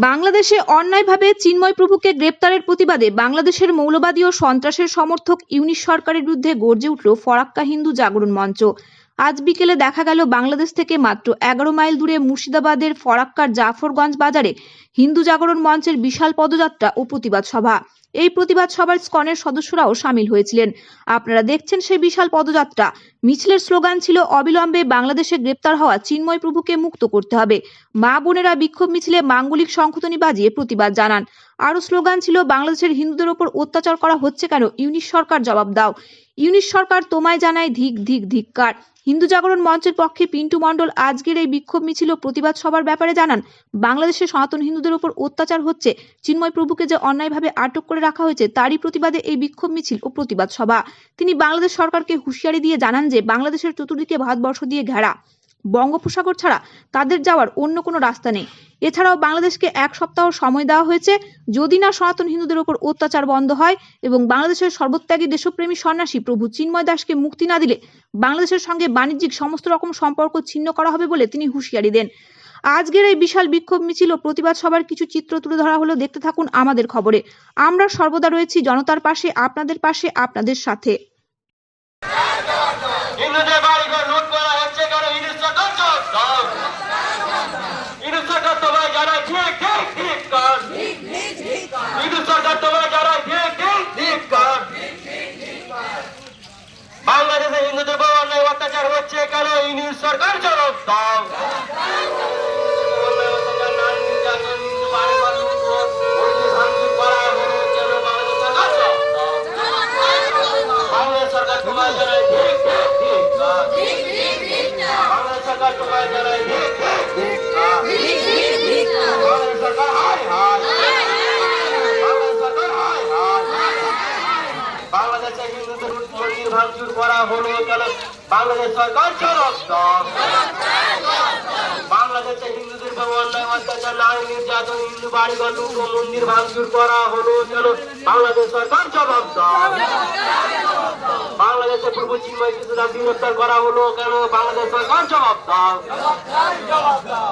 বাংলাদেশে অন্যায়ভাবে চিন্ময় প্রভুকে গ্রেপ্তারের প্রতিবাদে বাংলাদেশের মৌলবাদী ও সন্ত্রাসের সমর্থক ইউনিশ সরকারের বিরুদ্ধে গর্জে উঠল ফরাক্কা হিন্দু জাগরণ মঞ্চ। আজ বিকেলে দেখা গেল বাংলাদেশ থেকে মাত্র এগারো মাইল দূরে মুর্শিদাবাদের ফরাক্কার জাফরগঞ্জ বাজারে হিন্দু জাগরণ মঞ্চের বিশাল পদযাত্রা ও প্রতিবাদ সভা। এই প্রতিবাদ সভার স্কনের সদস্যরাও সামিল হয়েছিলেন। আপনারা দেখছেন সেই বিশাল পদযাত্রা। মিছিলের স্লোগান ছিল, অবিলম্বে বাংলাদেশে গ্রেপ্তার হওয়া চিন্ময় প্রভুকে মুক্ত করতে হবে। মা বোনেরা বিক্ষোভ মিছিলে মাঙ্গলিক সংশোধনী বাজিয়ে প্রতিবাদ জানান। আরও স্লোগান ছিল, বাংলাদেশের হিন্দুদের ওপর অত্যাচার করা হচ্ছে কেন? ইউনিশ সরকার জবাব দাও। ইউনিশ সরকার তোমায় জানায় ধিক ধিক ধিক্কার হিন্দু জাগরণ মঞ্চের পক্ষে পিন্টু মণ্ডল আজকের এই বিক্ষোভ মিছিল প্রতিবাদ সভার ব্যাপারে জানান বাংলাদেশে সনাতন হিন্দুদের ওপর অত্যাচার হচ্ছে, চিন্ময় প্রভুকে যে অন্যায়ভাবে আটক করে রাখা হয়েছে, তারই প্রতিবাদে এই বিক্ষোভ মিছিল ও প্রতিবাদ সভা। তিনি বাংলাদেশ সরকারকে হুঁশিয়ারি দিয়ে জানান যে, বাংলাদেশের চতুর্দিকে ভারতবর্ষ দিয়ে ঘেরা। বঙ্গোপসাগর ছাড়া তাদের যাওয়ার অন্য কোনো রাস্তা নেই। এছাড়াও বাংলাদেশকে এক সপ্তাহ সময় দেওয়া হয়েছে। যদি না সনাতন হিন্দুদের ওপর অত্যাচার বন্ধ হয় এবং বাংলাদেশের সর্বত্যাগী দেশপ্রেমী সন্ন্যাসী প্রভু চিন্ময় দাসকে মুক্তি না দিলে বাংলাদেশের সঙ্গে বাণিজ্যিক সমস্ত রকম সম্পর্ক ছিন্ন করা হবে বলে তিনি হুঁশিয়ারি দেন। আজকের এই বিশাল বিক্ষোভ মিছিল ও প্রতিবাদ সভার কিছু চিত্র তুলে ধরা হলো। দেখতে থাকুন আমাদের খবরে। আমরা সর্বদা রয়েছি জনতার পাশে, আপনাদের পাশে, আপনাদের সাথে হিন্দুদের বাড়িঘর লুট করা হচ্ছে কেন ইংলিশ সরকার জবাব দাও ইংলিশ সরকার জানায় ঠিক ঠিক ঠিক কর। ইংলিশ সরকার তোমায় জানায় ঠিক ঠিক ঠিক কর। বাংলাদেশে হিন্দুদের বড় অন্যায় অত্যাচার হচ্ছে কেন ইংলিশ সরকার জবাব দাও। অত্যাচার, নারী নির্যাতন, হিন্দু বাড়িঘর লুট করে। সরকার হায় হায় বাংলাদেশ সরকার হায় হায় বাংলাদেশে হিন্দুদের মন্দির ভাঙচুর করা হলো কেন বাংলাদেশ সরকার জবাব দাও বাংলাদেশে হিন্দুদের অন্যায় অত্যাচার নারী নির্যাতন হিন্দু বাড়িঘর মন্দির ভাঙচুর করা হলো কেন বাংলাদেশ সরকার জবাব বাংলাদেশে পূর্ব চিন্ময় গ্রেফতার করা হলো কেন? বাংলাদেশ সরকার জবাব দাও।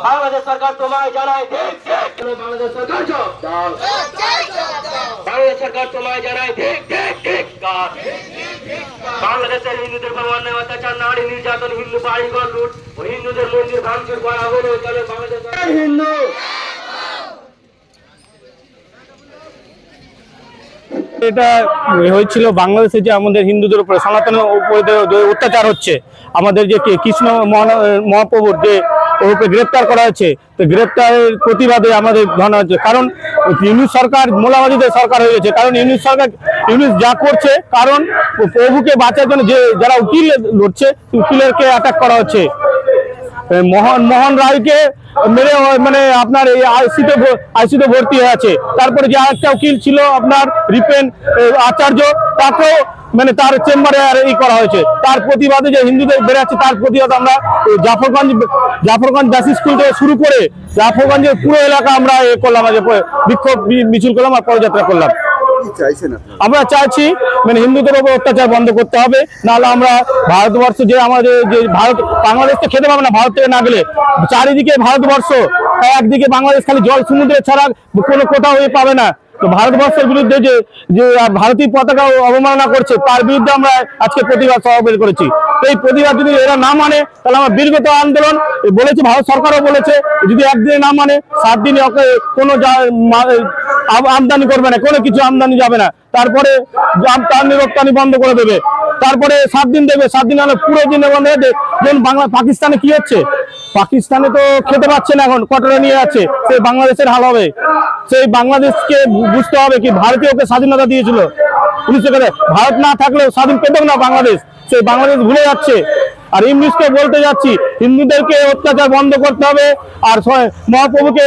বাংলাদেশ সরকার তোমায় জানায় বাংলাদেশ সরকার জবাব বাংলাদেশ সরকার তোমায় জানায় বাংলাদেশের হিন্দুদের উপর অন্যায়, অত্যাচার, নারী নির্যাতন, হিন্দু বাড়িঘর লুট ও হিন্দুদের মন্দির ভাঙচুর করা হলো কেন বাংলাদেশ হিন্দু এটা হয়েছিল বাংলাদেশে যে আমাদের হিন্দুদের উপরে সনাতনের উপরে অত্যাচার হচ্ছে, আমাদের যে কৃষ্ণ মহা- মহাপ্রভুর যে উপরে গ্রেপ্তার করা হয়েছে, তো গ্রেপ্তারের প্রতিবাদে আমাদের ধর্ণা হচ্ছে। কারণ ইউনিশ সরকার মোলাবাদীদের সরকার হয়ে গেছে। কারণ ইউনিশ সরকার ইউনিশ যা করছে, কারণ প্রভুকে বাঁচার জন্য যে যারা উকিল লড়ছে, উকিলেরকে অ্যাটাক করা হচ্ছে। মোহন মোহন রায়কে মেরে মানে আপনার এই আইসিতে আইসিতে ভর্তি হয়ে আছে তারপরে যে আরেকটা উকিল ছিল আপনার রিপেন আচার্য, তাকেও মানে তার চেম্বারে আর ই করা হয়েছে। তার প্রতিবাদে যে হিন্দুদের বেড়াচ্ছে, তার প্রতিবাদ আমরা জাফরগঞ্জ জাফরগঞ্জ ব্যাস স্কুল থেকে শুরু করে জাফরগঞ্জের পুরো এলাকা আমরা এ করলাম বিক্ষোভ মিছিল করলাম আর পদযাত্রা করলাম। আমরা চাইছি মানে হিন্দুদের উপর অত্যাচার বন্ধ করতে হবে, নাহলে আমরা ভারতবর্ষ যে আমাদের যে ভারত, বাংলাদেশ তো খেতে পাবে না ভারত থেকে না গেলে। চারিদিকে ভারতবর্ষ, একদিকে বাংলাদেশ খালি জল সমুদ্রে ছাড়া কোনো কোথাও এ পাবে না। তো ভারতবর্ষের বিরুদ্ধে যে যে ভারতীয় পতাকা অবমাননা করছে, তার বিরুদ্ধে আমরা আজকে প্রতিবাদ সভা বের করেছি এই প্রতিবাদ যদি এরা না মানে তাহলে আমরা বিরগত আন্দোলন বলেছে, ভারত সরকারও বলেছে, যদি একদিনে না মানে সাত দিনে কোনো আমদানি করবে না, কোনো কিছু আমদানি যাবে না। তারপরে আমদানি রপ্তানি বন্ধ করে দেবে। তারপরে সাত দিন দেবে, সাত দিন হলে পুরো দিনে বন্ধ যেমন বাংলা পাকিস্তানে কি হচ্ছে? পাকিস্তানে তো খেতে পাচ্ছে না এখন, কটরে নিয়ে আছে সেই বাংলাদেশের হাল হবে। সেই বাংলাদেশকে বুঝতে হবে কি ভারতীয় ওকে স্বাধীনতা দিয়েছিল। উনিশশো ভারত না থাকলেও স্বাধীন পেত না বাংলাদেশ সেই বাংলাদেশ ভুলে যাচ্ছে। আর ইংলিশকে বলতে যাচ্ছি, হিন্দুদেরকে অত্যাচার বন্ধ করতে হবে, আর মহাপ্রভুকে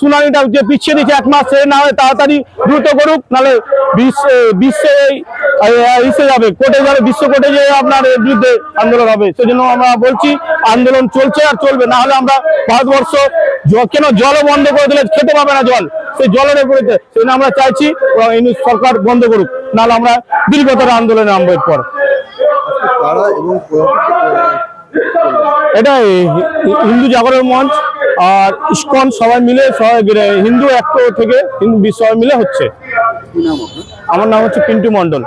শুনানিটা যে পিছিয়ে দিচ্ছে এক মাস সে না হয় তাড়াতাড়ি দ্রুত করুক নাহলে বিশ্ব ইসে যাবে। কোর্টে যাবে বিশ্ব কোর্টে যে আপনার বিরুদ্ধে আন্দোলন হবে। সেজন্য আমরা বলছি আন্দোলন চলছে আর চলবে না হলে আমরা ভারতবর্ষ কেন জলও বন্ধ করে দিলে খেতে পাবে না জল? সেই জলের উপরে সেজন্য আমরা চাইছি সরকার বন্ধ করুক নাহলে আমরা দীর্ঘতর আন্দোলনে নামবো এরপর। এটা হিন্দু জাগরণ মঞ্চ। আর ইস্কন সবাই মিলে সবাই হিন্দু এক থেকে হিন্দু বিশ্ব সবাই মিলে হচ্ছে। আমার নাম হচ্ছে পিন্টু মণ্ডল।